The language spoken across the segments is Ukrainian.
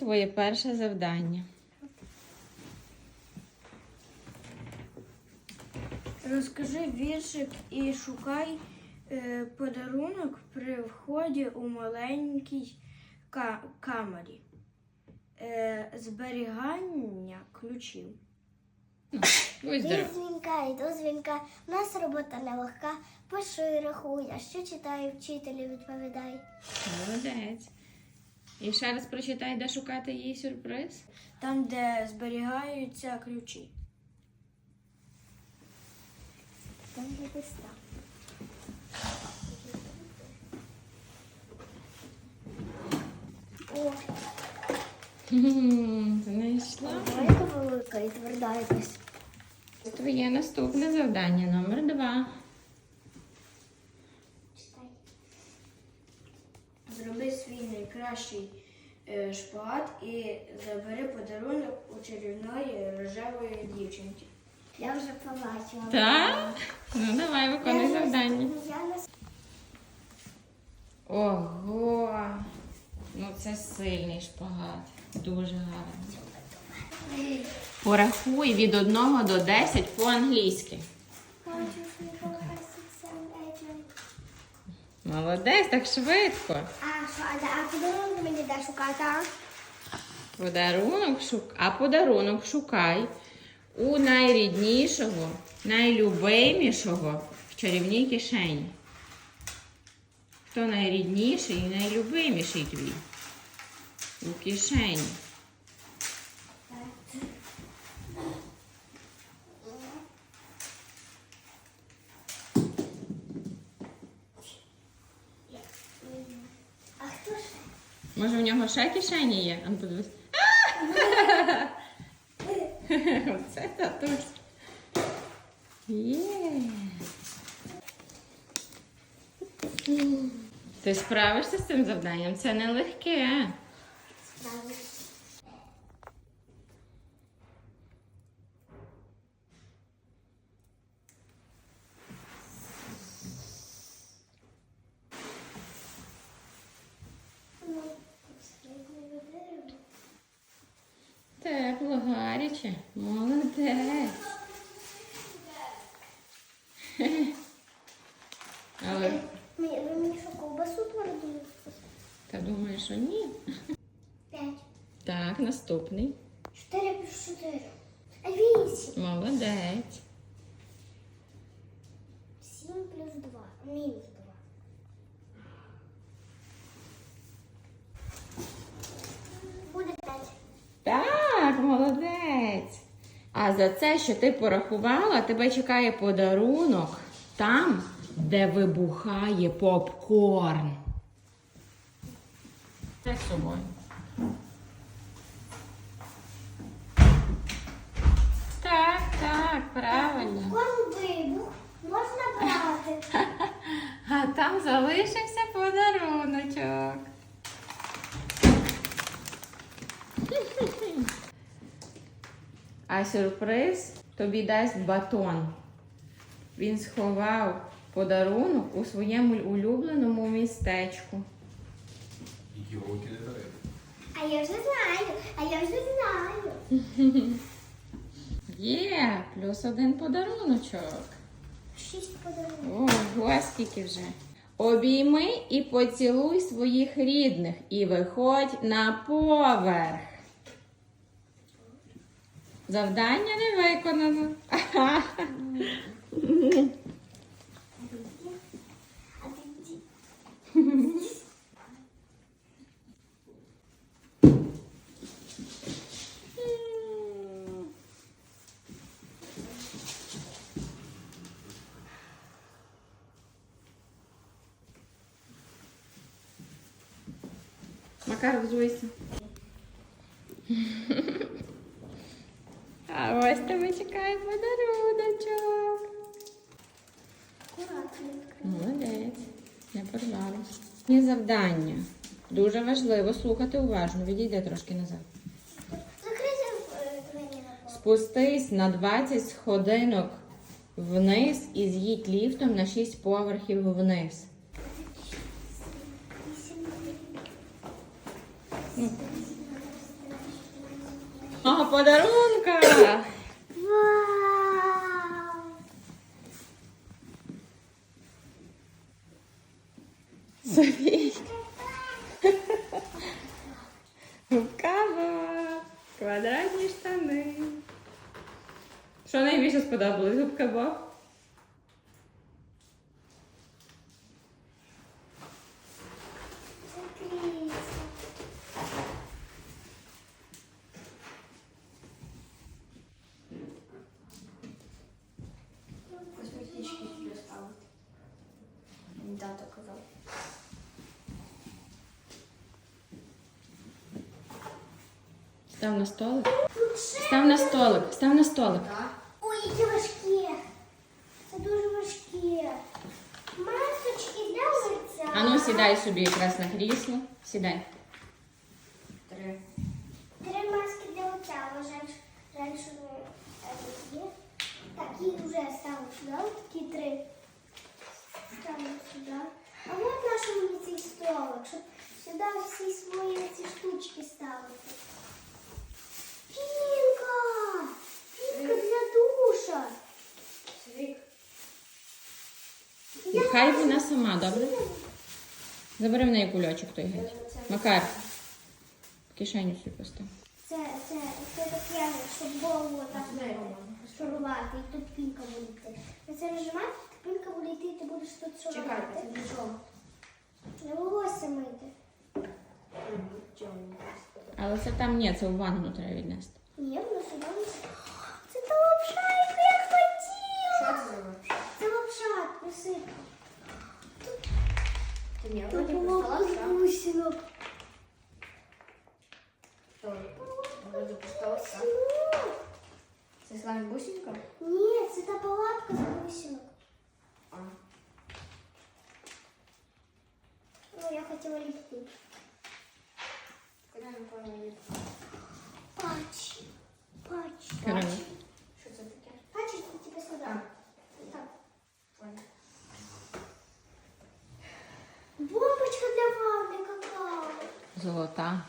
Твоє перше завдання. Розкажи віршик і шукай е, подарунок при вході у маленькій ка- камері. Е, зберігання ключів. Будь здоров. Дзвінка і до дзвінка. У нас робота нелегка. Пишу і рахую, а що читаю, вчителю відповідає. Молодець. І ще раз прочитай, де шукати її сюрприз. Там, де зберігаються ключі. Там є листа. О, Хм, Знайшла. велика і тверда якась. Твоє наступне завдання номер два. Зроби свій найкращий е, шпагат і забери подарунок у чарівної рожевої дівчинки. Я вже побачила. Так? Ну давай виконуй завдання. Я не Ого. Ну це сильний шпагат. Дуже гарний. Порахуй від 1 до 10 по-англійськи. Молодець, так швидко. А подарунок мені. А подарунок шукай у найріднішого, найлюбимішого в чарівній кишені. Хто найрідніший і найлюбиміший твій? У кишені. А хто ж? Може, в нього ще кишені є? Ан подивись. Оце татусь. Є. Ти справишся з цим завданням? Це не легке. Ну, Тепло, гаряче. Молодець. Але Ви мені що, ковбасу твердили? Та думаєш, що ні? П'ять. Так, наступний. Чотири плюс чотири. А вісім. Молодець. Сім плюс два. Мінус два. Буде п'ять. Так, молодець. А за це, що ти порахувала, тебе чекає подарунок там, де вибухає попкорн. Це з собою. Так, так, правильно. Кому вибух можна брати. А там залишився подаруночок. А сюрприз тобі дасть батон. Він сховав подарунок у своєму улюбленому містечку. Йолки не. А я вже знаю, а я вже знаю. Є, плюс один подаруночок. Шість подарунків. Ого, скільки вже. Обійми і поцілуй своїх рідних і виходь на поверх. Завдання не виконано. Макар, взуйся. А ось тебе чекає подаруночок. Молодець, не порвала. Є завдання. Дуже важливо слухати уважно. Відійди трошки назад. Е. Спустись на 20 сходинок вниз і з'їдь ліфтом на 6 поверхів вниз. Ну. подарунка. Вау! Софійка. Квадратні штани. Що найбільше сподобалось? Губка Боб? Це крісло. Косметички сюди ставити. Дата казав. Став на столик. Став на столик. Став на столик. Ой, які важкі. Це дуже важкі. Масочки для лиця. А ну сідай собі якраз на крісло. Сідай. Три. Три маски для лиця. Але жаль, жаль, не є. Так, їх вже ставимо сюди. Такі три. Ставимо сюди. А от наш мені цей столик, щоб сюди всі свої ці штучки ставити. Пінка! Пінка для душа. І хай вона сама, добре? Забери в неї кульочок той геть. Макар. В кишеню собі постав. Це, це, це таке, щоб голову так шурувати, і тут пінка буде йти. Ви це нажимаєте, пінка буде йти, і ти будеш тут Чекайте, шурувати. це для чого? Не волосся мити. Чого? Але це там ні, це у ванну треба віднести. Ні, воно сюди. не- Це та лапша, яку я хотіла. Що це за вообще? Це лапша, присипка. Ти ні, Тут вроді було поставився. бусинок. Що? Вроді поставився. Це слайм бусинка? Ні, це та палатка з бусинок. Хотіла. Куди не поняли? Пач. Пач. Коротше. Що це таке? Пач, це тебе сюди. Так. Понял. Бомбочка для ванни какао. Золота.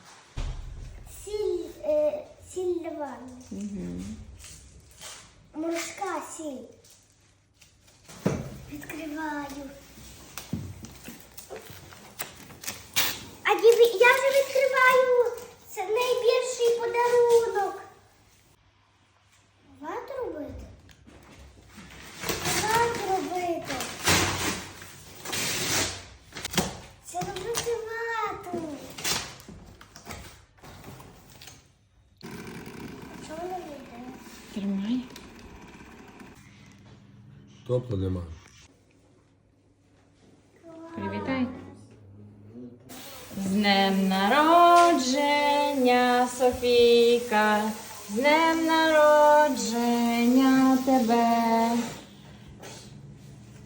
Сіль, е, сіль для ванни. Угу. Морська сіль. Відкриваю. А я вже відкриваю. Це найбільший подарунок. Вату робити? Вату робити. Це робити вату. А чого не вийде? Тримай. Тобто нема. Привітай. З днем народження, Софійка. З днем народження тебе.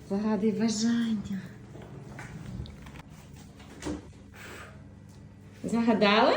Загадуй бажання. Загадали?